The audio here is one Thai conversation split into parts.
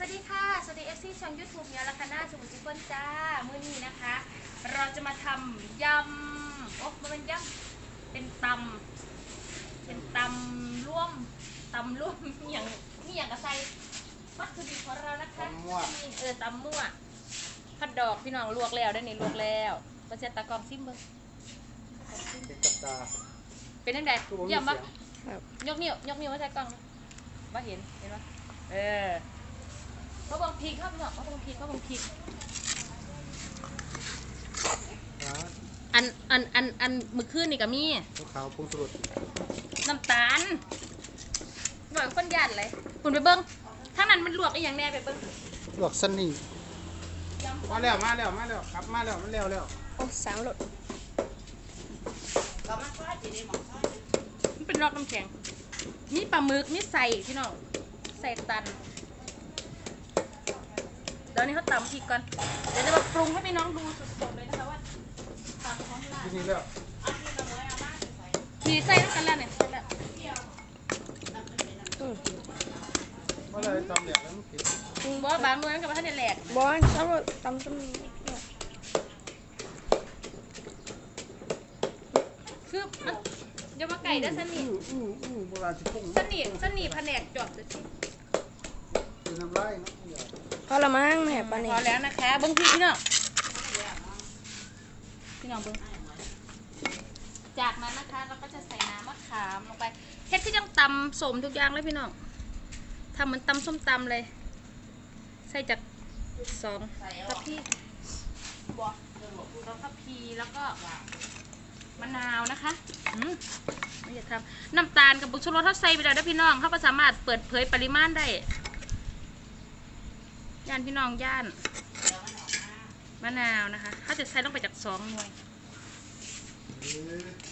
สวัสดีค่ะ สวัสดีเอฟซีช่องยูทูบเนี่ยละคณะสมุทรจิเปิ้ลจ้า มื้อนี้นะคะ เราจะมาทำยำ โอ๊ะมันเป็นยำ เป็นตำ เป็นตำร่วมตำร่วมมีอย่างมีอย่างกระใส่วัตถุดิบของเรานะคะตำมั่ว นี่เออตำมั่วผัดดอกพี่น้องลวกแล้วได้นี่ลวกแล้วมาเช็ดตากรองซิมเบิ้งเป็นกับตา เป็นยังไงคือผมมีเยี่ยมปะเสียงยกนิ้วยกนิ้วมาใส่กล้องนะว่าเห็นเห็นปะเออ เขาบังพีครับพี่น้องเขาบังพีเขาบังพีนะอันอันอันอันมือคืนนี่ก็มีลูกขาวปรุงสรุปน้ำตาลหน่อยคนยันเลยคุณไปเบิ้งถ้านั้นมันลวกอีกอย่างแน่ไปเบิ้งลวกสันนี่ยำมาแล้วมาแล้วมาแล้วกลับมาแล้วมันแล้วแล้วโอ้สามรถมันเป็นรอกน้ำแข็งมีปลาหมึกมีใส่พี่น้องใส่ตันเดี๋ยวนี้เขาตำพริกก่อน เดี๋ยวจะมาปรุงให้พี่น้องดูสดๆเลยนะคะว่าตำของร้านที่นี่แล้วมีใส่ทั้งกันแล้วเนี่ยใส่แล้วอืมเมื่อไรตำแหลกแล้วมันผิดบอกว่าบางหน่วยมันกับท่านในแหลกบอลสามรถตำส้มนี่คือมันอย่ามาไก่เด้อสนิทอู้อู้อู้โบราณสิพุ่งสนิทสนิทแผนกจอดเลยสิคือน้ำลายเนาะอย่า พอละมั้งแม่ปานนี้พอแล้วนะคะเบิ้งพี่พี่น้องพี่น้องเบิ้งจากนั้นนะคะเราก็จะใส่น้ำมะขามลงไปเฮ็ดที่จังตำสมทุกอย่างเลยพี่น้องทำเหมือนตำส้มตำเลย ใส่จากสองทัพพีสองทัพพีแล้วก็มะนาวนะคะอืมไม่อยากทำน้ำตาลกับบุกชูรสเขาใส่ไปแล้วเด้พี่น้องเขาก็สามารถเปิดเผยปริมาณได้ ย่านพี่น้องย่านมะนาวนะคะเขาจะใส่ลงไปจากสองหน่วย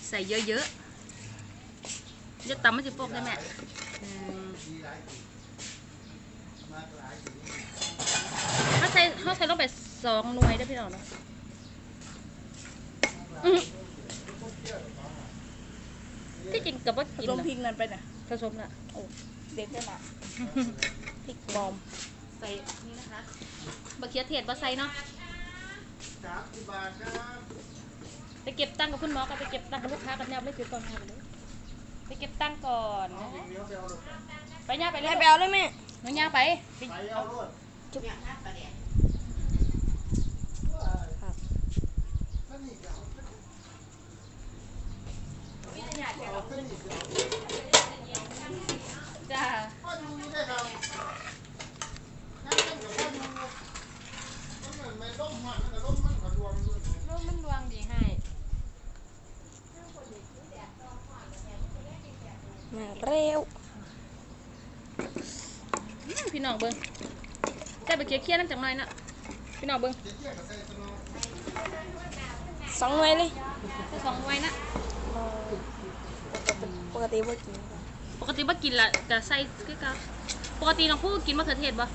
ใส่เยอะๆจะตำมันจะโปกได้ไหมอืมเขาใส่เขาใส่ลงไปสองหน่วยได้อพี่น้องเนาะอื้อที่จริงกับว่ากินลมนะพริกนั่นไปน่ะผสมน่ะโอ้เด็ดได้ละพริกบอม ใส่นี่นะคะบะเขือเทศบะใส่เนาะสามสิบบาทครับไปเก็บตังค์กับคุณหมอกับไปเก็บตังค์กับลูกค้ากันเนี่ยไม่ถือกล่องค่ะไปเลยไปเก็บตังค์ก่อนนะเดี๋ยวไปเอารถไปย่าไปเลแม่ยไปเอาเลยแม่หนูย่าไปไปไปเอารถจุ๊บสันนี่ก็เอาสันนี่ก็เอา จ้า พ่อดูนี่ได้ครับนั่นเป็นกับพ่อดูมันเหมือนไม่ร่มหันมันก็ร่มมันก็รวมด้วย ลูกมันดวงดีให้ มาเร็ว อืม พี่น้องเบิ้งแต่ไปเคี่ยวๆนั่นจังหน่อยนะพี่น้องเบิ้งเจ๊ก็ใส่สนองสองหน่วยเลยใส่สองไว้นะเออปกติบ่กินปกติบ่กินละจะใส่คือเก่าปกติน้องผู้กินมะเขือเทศบ่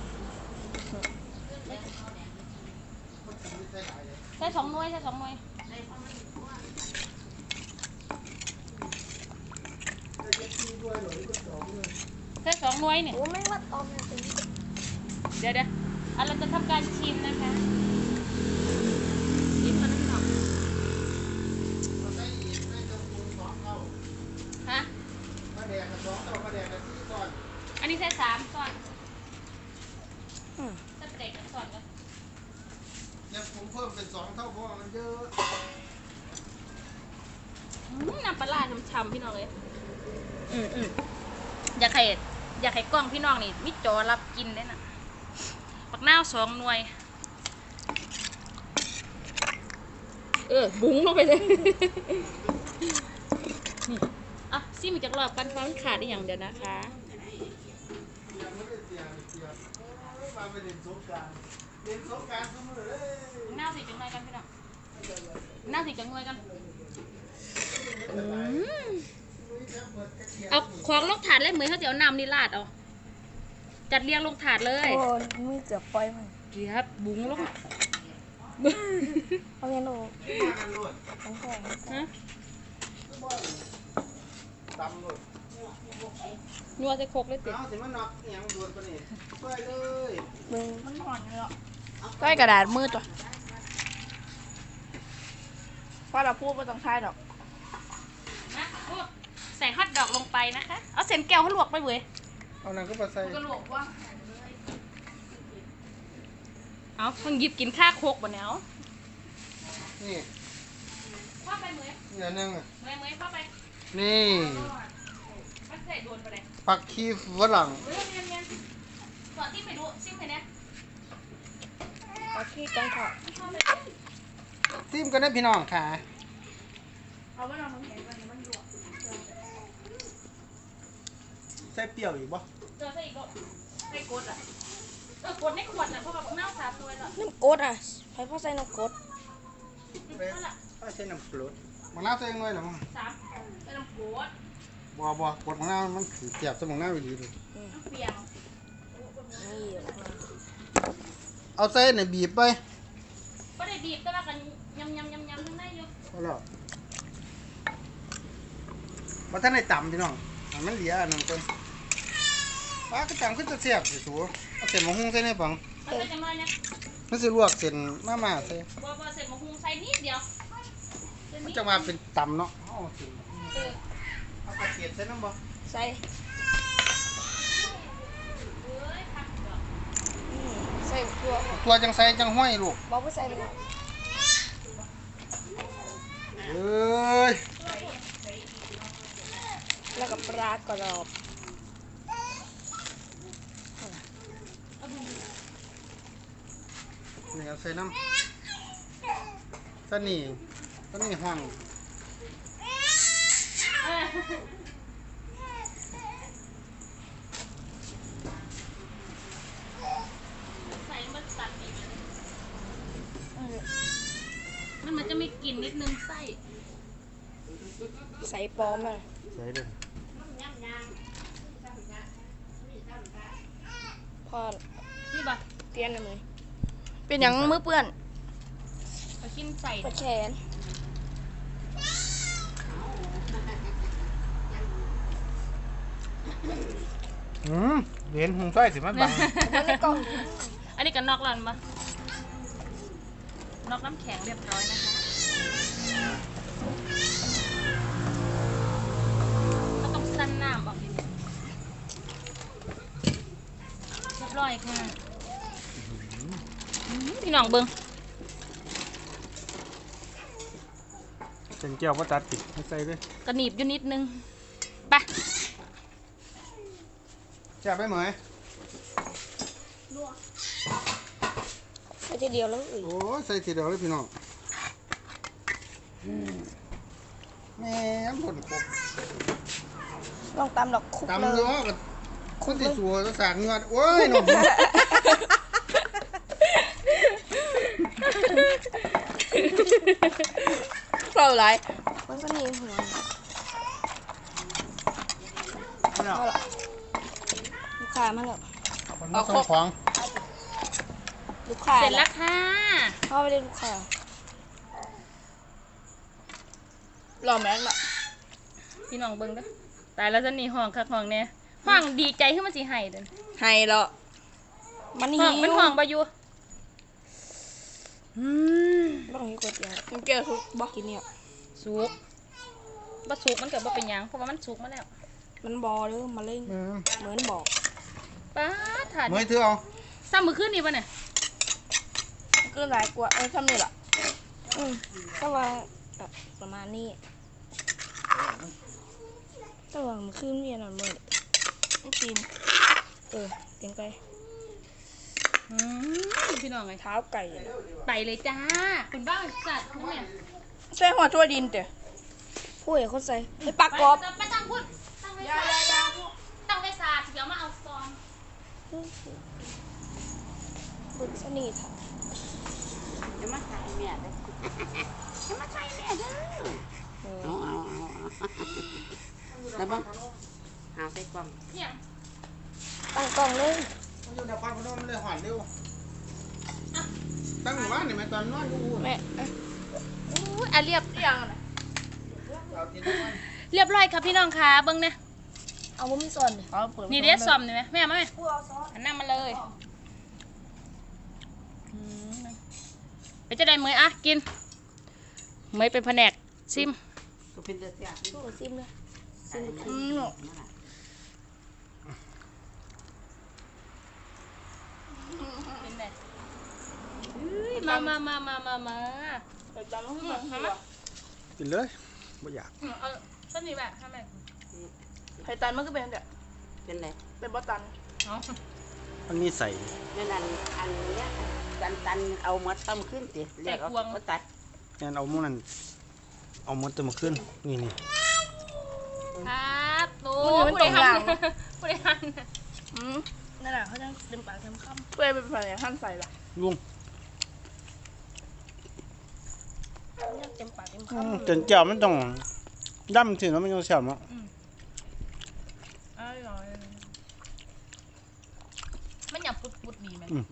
ใส่สองหน่วยใส่สองหน่วยใส่สองหน่วยเนี่ยโอ้แม่งว่าตอมเนี่ย เป็นเดี๋ยวเดี๋ยวอะเราจะทำการชิมนะคะ ชิมมันนะพี่น้องฮะอันนี้ใส่สามส่วนอืมใส่เปรกกับส่วนกันผมเพิ่มเป็นสองเท่าเพราะว่ามันเยอะอืมน้ำปลาร้าช้ำๆพี่น้องเลยอืมอืมอยากให้อยากให้กล้องพี่น้องนี่มิจอรับกินได้น่ะ ปักนาวสองหน่วย เออ บุ้งลงไปเลย นี่ อะซิมอีกจากรอบกันเพราะมันขาดได้อย่างเดียวนะคะยังไม่ได้เสียเสียมาไปเล่นสงกรารเล่นสงกรารเสมอเลยหน้าสีจังเลยกันพี่น้องหน้าสีจังเลยกัน อืมเอาของลงถาดเลยเหมือนเขาจะเอาน้ำนี่ราดเอา จัดเรียงลงถาดเลยโอ้ยมือเกือบปล่อยมันเกียบบุ้งลงเอาเงี้ยโลมากันรวดของแข็งฮะตำรวดนัวใส่โคกเลยติเอาสิมันนอกอย่างด่วนปะนี่ช่วยเลยอมึงมันห่อนเลยหรอก็ให้กระดาษมืดตัวเพราะเราพูดไม่ต้องใช้ดอกนะโอ้ใส่ฮอทดอกลงไปนะคะ เอาเส้นแก้วให้ลวกไปเว้ย เอานั่นก็มาใส่ก็ลวกว่าเอาเพิ่งหยิบกินข้าโคกบ่เนี่ยเอานี่พ่อไปเหมยนี่อันนึงอะเหมยเหมยพ่อไป นี่มันใส่โดนไปเลยผักชีฝรั่งเฮ้ยเมียนเมียนก่อนที่ไปดูซิมไปเนี่ยเอาขี้จังค่ะพ่อไปซิมกันนะพี่น้องค่ะเอาไว้นอนมึงเห็นวันนี้มันลวกใส่เปรี้ยวอีกบ่เจอซะอีกบ่ไม่กดอะเออกดในขวดน่ะเพราะว่าเน่าสาบตัวแล้วน้ำกดอะใครพ่อใส่น้ำกดนั่นแหละใส่น้ำปลดมะนาวใส่ยังไงล่ะมั้งสามเป็นน้ำโขดบ่บ่กดมะนาวมันถือเสียบใส่มะนาวอีหลีเลยน้ำเปียงนี่ออกมาเอาใส่ในบีบไปก็ได้บีบแต่ว่ากันยำยำยำยำทั้งในอยู่พอแล้วบ่ทันได้ตำพี่น้องให้มันเหลืออันนั้นก่อน ปลากระจังขึ้นจะเสียบสิสูเอาเส้นมะฮุ่งใส่ในปังมันก็จะมาเนี่ยมันสิลวกเส้นมาม่าใส่บ่บ่เสร็จมาหุงใส่นิดเดียวเส้นมันนิดจะมาเป็นตำเนาะเอาเส้นเออเอากระเทียมใส่น้ำบ่ใส่เอ้ยผักดอกนี่ใส่ตัวตัวจังใส่จังห้อยลูกบอกว่าใส่เลยเอ้ยแล้วก็ปลากรอบ นี่เอาใส่น้ำสนี่สนี่ห้องเออใส่มันตัดอีกเลยมันมันจะมีกลิ่นนิดนึงไส้ใส่ปลอมอะใส่เลยพ่อนี่บ่เปลี่ยนเลย เป็นหยังมือเปื้อนมากินใส่ปะแขนอืมเหรียญหุงส้อยสิมันบังมันในกล่องอันนี้ก็นอกแล้วมั้นอกน้ำแข็งเรียบร้อยนะคะก็ต้องสั้นน้ำบอกดิเรียบร้อยค่ะอื้อ พี่น้องเบิ้งเป็นแก้วก็ตัดติดให้ใส่ด้วยกระหนีบอยู่นิดนึงไปจับไปเหมยใส่ทีเดียวแล้วอุ้ยโอ้ยใส่ทีเดียวเลยพี่น้องแม่งผลครบลองตำดอกคุกตำเลเนาะยกับคนที่สัวก็สากเงือดโอ้ยหนุ่ม เปล่าไรมันก็นี่หัวพี่น้องเอาละลูกค้ามาแล้วคนมาส่งของลูกค้าเสร็จแล้วค่ะเข้าไปเลยลูกค้าลองแม็กซ์ละพี่น้องเบิ้งเด้อตายแล้วจะหนีห้องคักห้องเนี่ยห้องดีใจขึ้นมาสิให้เด้อให้แล้วมันหิห้องวมันห้องบาอยู่ อืมบ้องหิวก๋วยเตี๋ยวมันเกี่ยวทุกบอกกินเนี่ยสุกบ่สุกมันเกิดบ่เป็นหยังเพราะว่ามันสุกมาแล้วมันบอหรือมาเล่นอืมเหมือนบอกป้าดถาดเหมยถือเอาซ้ำมือขึ้นนี่ป่ะเนี่ยมันก็หลายกว่าเออทำนี่แหละอืมก็ว่าอะประมาณนี้แต่ว่ามันขึ้นเรียนอะมือมันกินเออเตียงไก่ อืมพี่น้องไงเท้าไก่อะไปเลยจ้า คุณบ้าจัดคุณเนี่ยใส่หัวทั่วดินเด้อผู้ใหญ่คนใส่ไอ้ปลากรอบไปไปตั้งพูดตั้งไว้ซาตั้งไว้ซาเดี๋ยวมาเอาซองบุญสนิทจะมาใส่เมียเด้อจะมาใส่เมียเด้อเอาเอาเอาเอาแล้วบ้างหาใส่กล่องเนี่ยตั้งกล้องเลยมัน อยู่ในครพนมเลยหอนเร็วตั้งหมู่บ้านนี่แม่ตอนนอนกูแม่อู้อะเรียบเรียงเรียบร้อยครับพี่น้องคะเบิ้งนะเอาบ่มีส่วนเลยเดี๋ยวสซอมนี่ไหมแม่มาไหมกูอันนั่งมาเลยไปจะได้เมย์อะกินเมย์เป็นแผนกซิม ก็เป็นเดือดเสียซิมเลยซิมกับม เป็นไงเฮ้ยมามามามามามาแต่จำต้องฟังอืมตัวกินเลยไม่อยากอืมเอาต้นนี้แบบทำไมไข่ตันมันก็เป็นเดี๋ยวเป็นไรเป็นบอตันเอามันมีใส่นั่นอันอันเนี้ยตันตันเอามาต้มขึ้นสิเรียกเอาเอาตัดงั้นเอามูนั่นเอาหมดตัวมาขึ้นนี่นี่ครับโอ้ผู้ใดหันผู้ใดหันอืม นั่นแหละเขาจะเต็มปากเต็มคำเพื่อเป็นแผนกท่านใส่ละลุงเนี่ยเต็มปากเต็มอืมคำจนเจ้ามันต้องย่ำถึงแล้วมันยังเสียบเนาะอร่อยมันอยากปุดปุดดีไหมอืม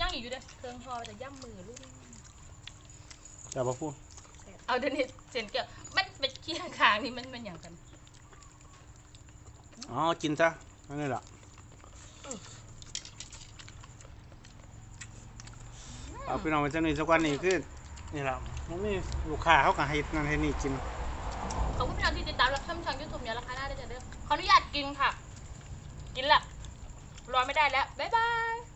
ย่างอยู่เด้อเครื่องพอจะย่ำมือลูกเจ้าพ่อพูดเอาเดี๋ยวนี้เส้นเกี่ยวมันเป็นเคี่ยงคางนี่มันมันอย่างกัน อ๋อ กินซะ นั่นนี่แหละเอาไปนอนไว้จังนี้สักวันนี้คือนี่แหละมันมีลูกค้าเขาก็ให้นั่นให้นี่กินขอบคุณพี่น้องที่ติดตามรับชมช่องยูทูบเนี่ยราคาหน้าได้จ้ะเด้อขออนุญาตกินค่ะ กินละรอไม่ได้แล้ว บ๊ายบาย